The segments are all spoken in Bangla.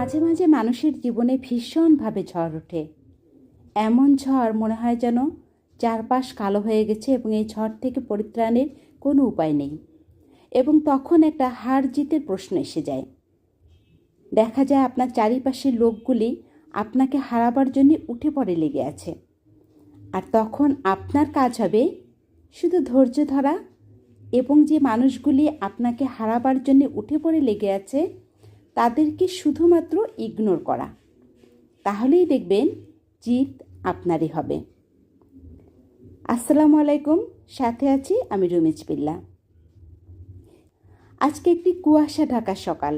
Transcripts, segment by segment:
মাঝে মাঝে মানুষের জীবনে ভীষণভাবে ঝড় ওঠে। এমন ঝড় মনে হয় যেন চারপাশ কালো হয়ে গেছে এবং এই ঝড় থেকে পরিত্রাণের কোনো উপায় নেই এবং তখন একটা হার জিতের প্রশ্ন এসে যায়। দেখা যায় আপনার চারিপাশের লোকগুলি আপনাকে হারাবার জন্য উঠে পড়ে লেগে আছে। আর তখন আপনার কাজ হবে শুধু ধৈর্য ধরা এবং যে মানুষগুলি আপনাকে হারাবার জন্য উঠে পড়ে লেগে আছে তাদেরকে শুধুমাত্র ইগনোর করা। তাহলেই দেখবেন জিত আপনারই হবে। আসসালামু আলাইকুম, সাথে আছি আমি রুমিজ বিল্লা। আজকে একটি কুয়াশা ঢাকা সকাল,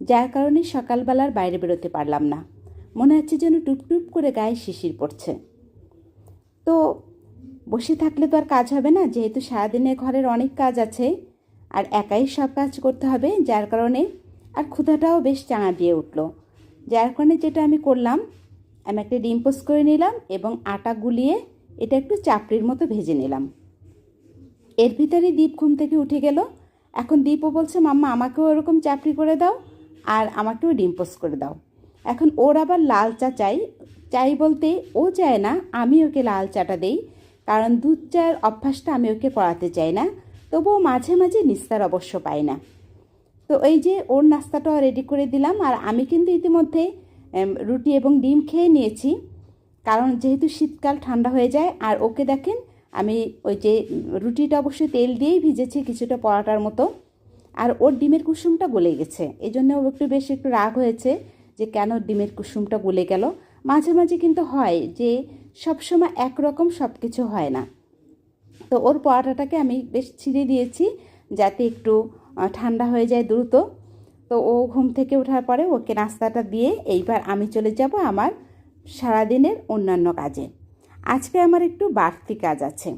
যার কারণে সকালবেলার বাইরে বেরোতে পারলাম না। মনে হচ্ছে যেন টুপটুপ করে গায়ে শিশির পড়ছে। তো বসে থাকলে তো আর কাজ হবে না, যেহেতু সারাদিনে ঘরের অনেক কাজ আছে, আর একাই সব কাজ করতে হবে, যার কারণে আর ক্ষুধাটাও বেশ চাঙা দিয়ে উঠল। যার কারণে যেটা আমি করলাম, আমি একটা ডিম পোস্ট করে নিলাম এবং আটা গুলিয়ে এটা একটু চাপড়ির মতো ভেজে নিলাম। এর ভিতরে দীপ ঘুম থেকে উঠে গেল। এখন দীপও বলছে, মাম্মা, আমাকেও এরকম চাপড়ি করে দাও আর আমাকেও ডিম পোস্ট করে দাও। এখন ওর আবার লাল চা চাই। চাই বলতে ও চায় না, আমি ওকে লাল চাটা দেই। কারণ দুধ চায়ের অভ্যাসটা আমি ওকে করাতে চাই না, তবুও মাঝে মাঝে নিস্তার অবশ্য পাই না। তো এই যে ওর নাস্তাটাও রেডি করে দিলাম আর আমি কিন্তু ইতিমধ্যে রুটি এবং ডিম খেয়ে নিয়েছি। কারণ যেহেতু শীতকাল ঠান্ডা হয়ে যায়, আর ওকে দেখেন আমি ওই যে রুটিটা অবশ্যই তেল দিয়েই ভিজেছি কিছুটা পরাটার মতো। আর ওর ডিমের কুসুমটা গলে গেছে। এই জন্য ও একটু বেশ একটু রাগ হয়েছে যে কেন ডিমের কুসুমটা গলে গেল। মাঝে মাঝে কিন্তু হয় যে, সবসময় একরকম সব কিছু হয় না। তো ওর পরাটাটাকে আমি বেশ ছিঁড়ে দিয়েছি যাতে একটু ঠান্ডা হয়ে যায় দ্রুত। তো ও ঘুম থেকে ওঠার পরে ওকে নাস্তাটা দিয়ে এইবার আমি চলে যাব আমার সারাদিনের অন্যান্য কাজে। আজকে আমার একটু বাড়তি কাজ আছে।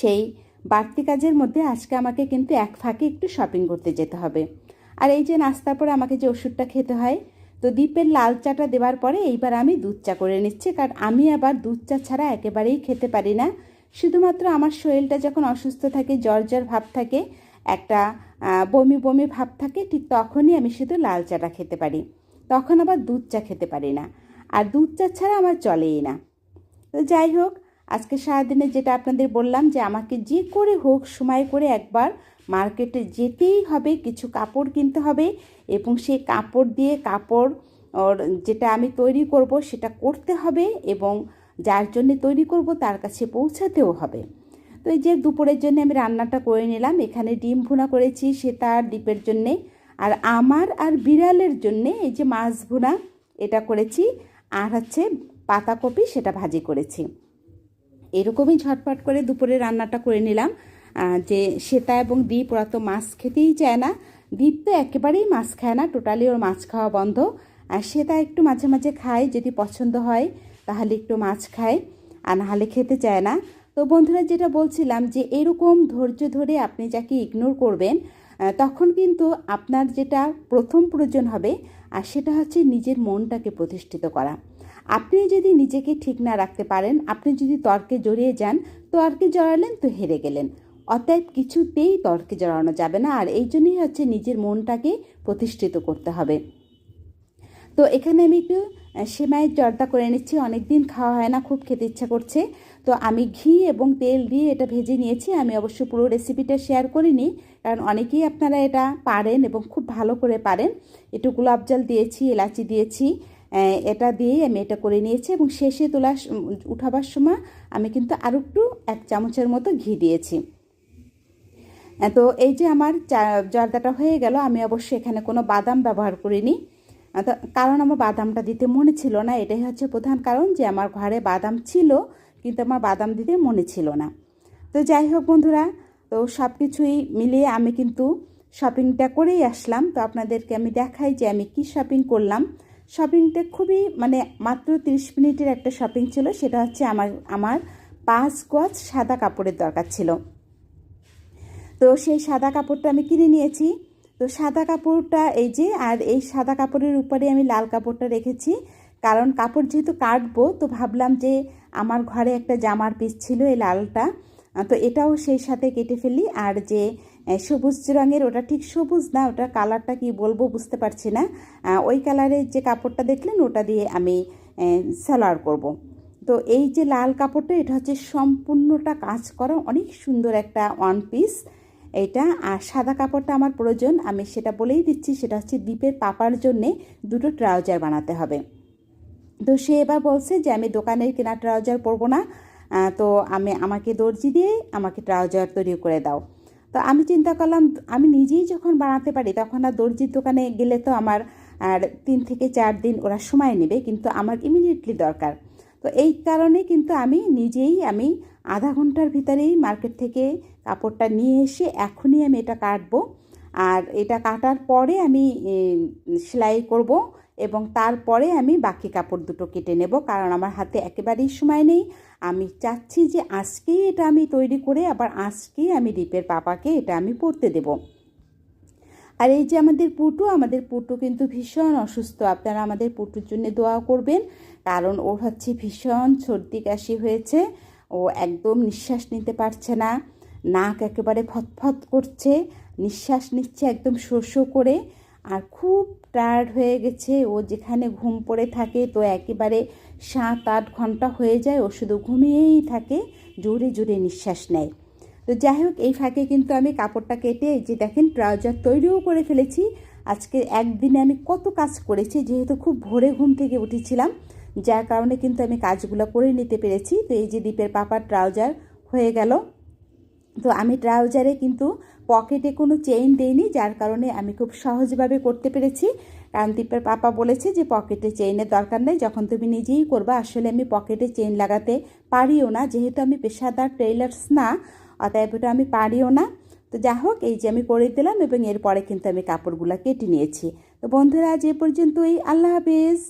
সেই বাড়তি কাজের মধ্যে আজকে আমাকে কিন্তু এক ফাঁকে একটু শপিং করতে যেতে হবে। আর এই যে নাস্তার পরে আমাকে যে ওষুধটা খেতে হয়, তো দ্বীপের লাল চাটা দেওয়ার পরে এইবার আমি দুধ চা করে নিচ্ছি। কারণ আমি আবার দুধ চা ছাড়া একেবারেই খেতে পারি না। শুধুমাত্র আমার শরীরটা যখন অসুস্থ থাকে জ্বর জ্বর ভাব থাকে একটা বমি বমি ভাব থাকে, ঠিক তখনই আমি শুধু লাল চাটা খেতে পারি। তখন আবার দুধ চা খেতে পারি না। আর দুধ চা ছাড়া আমার চলেই না। তো যাই হোক, আজকে সারাদিনে যেটা আপনাদের বললাম যে, আমাকে যে করে হোক, সময় করে একবার মার্কেটে যেতেই হবে, কিছু কাপড় কিনতে হবে এবং সেই কাপড় দিয়ে কাপড় ওর যেটা আমি তৈরি করব, সেটা করতে হবে এবং যার জন্য তৈরি করব, তার কাছে পৌঁছাতেও হবে। তো এই যে দুপুরের জন্য আমি রান্নাটা করে নিলাম। এখানে ডিম ভুনা করেছি, সে তার ডিপের জন্যে। আর আমার আর বিড়ালের জন্যে এই যে মাছ ভুনা, এটা করেছি। আর হচ্ছে পাতাকপি, সেটা ভাজি করেছি। এরকমই ঝটপট করে দুপুরে রান্নাটা করে নিলাম। যে শ্বেতা এবং দীপ, ওরা তো মাছ খেতেই চায় না। দীপ তো একেবারেই মাছ খায় না, টোটালি ওর মাছ খাওয়া বন্ধ। আর শ্বেতা একটু মাঝে মাঝে খায়, যদি পছন্দ হয়, তাহলে একটু মাছ খায়। আর নাহলে খেতে চায় না। তো বন্ধুরা যেটা বলছিলাম যে এরকম ধৈর্য ধরে আপনি যাকে ইগনোর করবেন তখন কিন্তু আপনার যেটা প্রথম প্রয়োজন হবে, আর সেটা হচ্ছে নিজের মনটাকে প্রতিষ্ঠিত করা। আপনি যদি নিজেকে ঠিক না রাখতে পারেন, আপনি যদি তর্কে জড়িয়ে যান, তর্কে জড়ালেন তো হেরে গেলেন। অতএব কিছুতেই তর্কে জড়ানো যাবে না, আর এই জন্যই হচ্ছে নিজের মনটাকে প্রতিষ্ঠিত করতে হবে। তো এখানে আমি একটু সেমাইয়ের জর্দা করে নিচ্ছি। অনেক দিন খাওয়া হয় না, খুব খেতে ইচ্ছা করছে। তো আমি ঘি এবং তেল দিয়ে এটা ভেজে নিয়েছি। আমি অবশ্য পুরো রেসিপিটা শেয়ার করিনি, কারণ অনেকেই আপনারা এটা পারেন এবং খুব ভালো করে পারেন। একটু গোলাপ জল দিয়েছি, এলাচি দিয়েছি এটা দিয়েই আমি এটা করে নিয়েছি এবং শেষে তোলা উঠাবার সময় আমি কিন্তু আরও একটু এক চামচের মতো ঘি দিয়েছি। তো এই যে আমার জর্দাটা হয়ে গেল, আমি অবশ্যই এখানে কোনো বাদাম ব্যবহার করিনি। কারণ আমার বাদামটা দিতে মনে ছিল না, এটাই হচ্ছে প্রধান কারণ যে আমার ঘরে বাদাম ছিল, কিন্তু আমার বাদাম দিতে মনে ছিল না। তো যাই হোক বন্ধুরা, তো সব কিছুই মিলিয়ে আমি কিন্তু শপিংটা করেই আসলাম। তো আপনাদেরকে আমি দেখাই যে আমি কি শপিং করলাম। শপিংটা খুবই মানে মাত্র তিরিশ মিনিটের একটা শপিং ছিল, সেটা হচ্ছে আমার আমার পাঁচ গজ সাদা কাপড়ের দরকার ছিল। তো সেই সাদা কাপড়টা আমি কিনে নিয়েছি। তো সাদা কাপড়টা এই যে, আর এই সাদা কাপড়ের উপরে আমি লাল কাপড়টা রেখেছি। কারণ কাপড় যেহেতু কাটবো, তো ভাবলাম যে আমার ঘরে একটা জামার পিস ছিল এই লালটা। তো এটাও সেই সাথে কেটে ফেলি। আর যে সবুজ রঙের, ওটা ঠিক সবুজ না ওটা কালারটা কি বলব বুঝতে পারছি না। ওই কালারের যে কাপড়টা দেখলেন, ওটা দিয়ে আমি সালোয়ার করব। তো এই যে লাল কাপড়টা, এটা হচ্ছে সম্পূর্ণটা কাজ করা অনেক সুন্দর একটা ওয়ান পিস। এটা আর সাদা কাপড়টা আমার প্রয়োজন, আমি সেটা বলেই দিচ্ছি, সেটা হচ্ছে দ্বীপের পাপার জন্যে দুটো ট্রাউজার বানাতে হবে। তো সে এবার বলছে যে, আমি দোকানের কেনা ট্রাউজার পরবো না তো আমি, আমাকে দর্জি দিয়ে আমাকে ট্রাউজার তৈরি করে দাও। তো আমি চিন্তা করলাম, আমি নিজেই যখন বানাতে পারি, তখন আর দর্জির দোকানে গেলে তো আমার, আর তিন থেকে চার দিন ওরা সময় নেবে, কিন্তু আমার ইমিডিয়েটলি দরকার। তো এই কারণে কিন্তু আমি নিজেই আমি আধা ঘণ্টার ভিতরেই মার্কেট থেকে কাপড়টা নিয়ে এসে এখনই আমি এটা কাটবো। আর এটা কাটার পরে আমি সেলাই করব এবং তারপরে আমি বাকি কাপড় দুটো কেটে নেব কারণ আমার হাতে একেবারেই সময় নেই। আমি চাচ্ছি যে আজকেই এটা আমি তৈরি করে আবার আজকেই আমি দীপের পাপাকে এটা আমি পরতে দেবো। আর এই যে আমাদের পুটু আমাদের পুটু কিন্তু ভীষণ অসুস্থ। আপনারা আমাদের পুটুর জন্য দোয়া করবেন, কারণ ওর হচ্ছে ভীষণ সর্দি কাশি হয়েছে। ও একদম নিঃশ্বাস নিতে পারছে না, নাক একেবারে ফতফত করছে, নিঃশ্বাস নিচ্ছে একদম শোষো করে। আর খুব টায়ার্ড হয়ে গেছে, ও যেখানে ঘুম পড়ে থাকে তো একেবারে সাত আট ঘণ্টা হয়ে যায়, ও শুধু ঘুমিয়েই থাকে, জোরে জোরে নিঃশ্বাস নেয়। তো যাই হোক এই ফাঁকে কিন্তু আমি কাপড়টা কেটে যে দেখেন ট্রাউজার তৈরিও করে ফেলেছি। আজকে একদিনে আমি কত কাজ করেছি, যেহেতু খুব ভোরে ঘুম থেকে উঠেছিলাম, যার কারণে কিন্তু আমি কাজগুলো করে নিতে পেরেছি। তো এই যে দ্বীপের পাপার ট্রাউজার হয়ে গেল। তো আমি ট্রাউজারে কিন্তু পকেটে কোনো চেইন দেইনি, যার কারণে আমি খুব সহজভাবে করতে পেরেছি। কারণ দীপের পাপা বলেছে যে পকেটে চেইনের দরকার নেই, যখন তুমি নিজেই করবা, আসলে আমি পকেটে চেইন লাগাতে পারিও না। যেহেতু আমি পেশাদার টেইলার্স না অতএব এটা আমি পারিও না। তো যা হোক, এই যে আমি করে দিলাম এবং এরপরে কিন্তু আমি কাপড়গুলো কেটে নিয়েছি। তো বন্ধুরা, আজ এ পর্যন্তই। আল্লাহ হাফিজ।